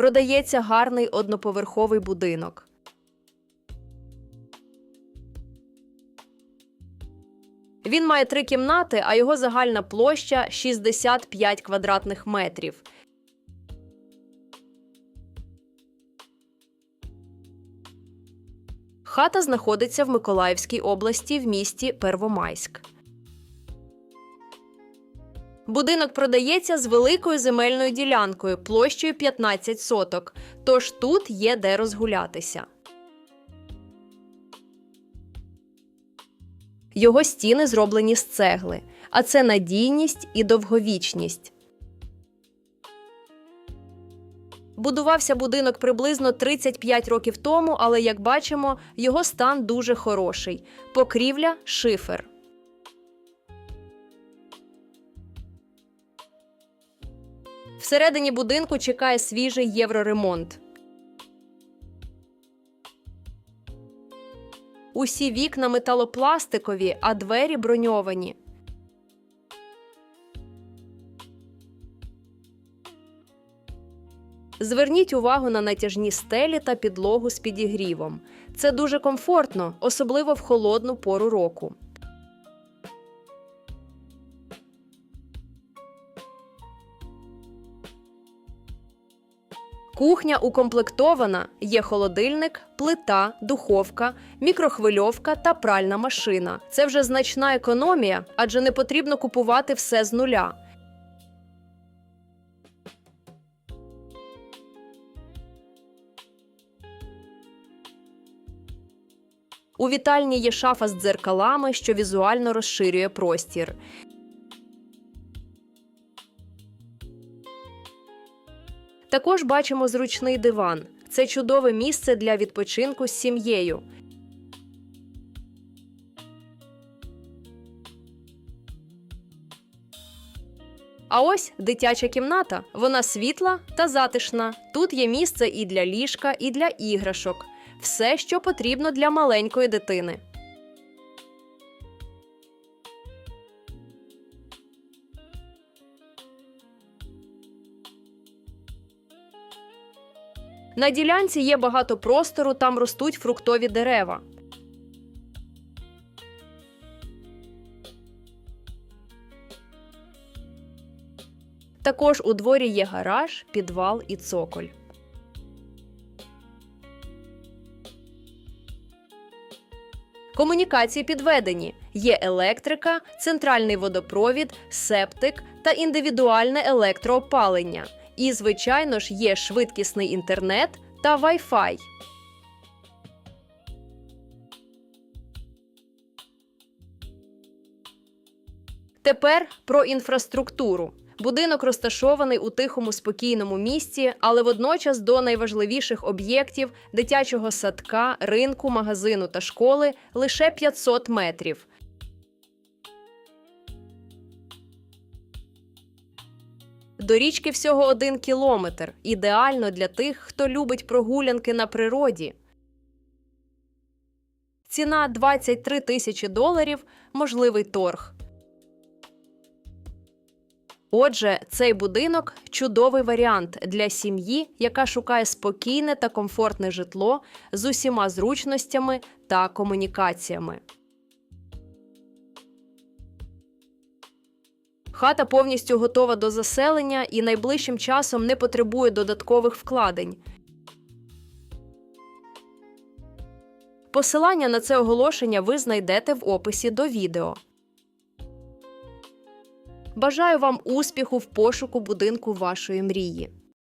Продається гарний одноповерховий будинок. Він має три кімнати, а його загальна площа 65 квадратних метрів. Хата знаходиться в Миколаївській області в місті Первомайськ. Будинок продається з великою земельною ділянкою площею 15 соток, тож тут є де розгулятися. Його стіни зроблені з цегли, а це надійність і довговічність. Будувався будинок приблизно 35 років тому, але як бачимо, його стан дуже хороший. Покрівля шифер. Всередині будинку чекає свіжий євроремонт. Усі вікна металопластикові, а двері броньовані. Зверніть увагу на натяжні стелі та підлогу з підігрівом. Це дуже комфортно, особливо в холодну пору року. Кухня укомплектована, є холодильник, плита, духовка, мікрохвильовка та пральна машина. Це вже значна економія, адже не потрібно купувати все з нуля. У вітальні є шафа з дзеркалами, що візуально розширює простір. Також бачимо зручний диван. Це чудове місце для відпочинку з сім'єю. А ось дитяча кімната. Вона світла та затишна. Тут є місце і для ліжка, і для іграшок. Все, що потрібно для маленької дитини. На ділянці є багато простору, там ростуть фруктові дерева. Також у дворі є гараж, підвал і цоколь. Комунікації підведені. Є електрика, центральний водопровід, септик та індивідуальне електроопалення. І, звичайно ж, є швидкісний інтернет та Wi-Fi. Тепер про інфраструктуру. Будинок розташований у тихому спокійному місці, але водночас до найважливіших об'єктів дитячого садка, ринку, магазину та школи лише 500 метрів. До річки всього один кілометр. Ідеально для тих, хто любить прогулянки на природі. Ціна 23 тисячі доларів, можливий торг. Отже, цей будинок чудовий варіант для сім'ї, яка шукає спокійне та комфортне житло з усіма зручностями та комунікаціями. Хата повністю готова до заселення і найближчим часом не потребує додаткових вкладень. Посилання на це оголошення ви знайдете в описі до відео. Бажаю вам успіху в пошуку будинку вашої мрії.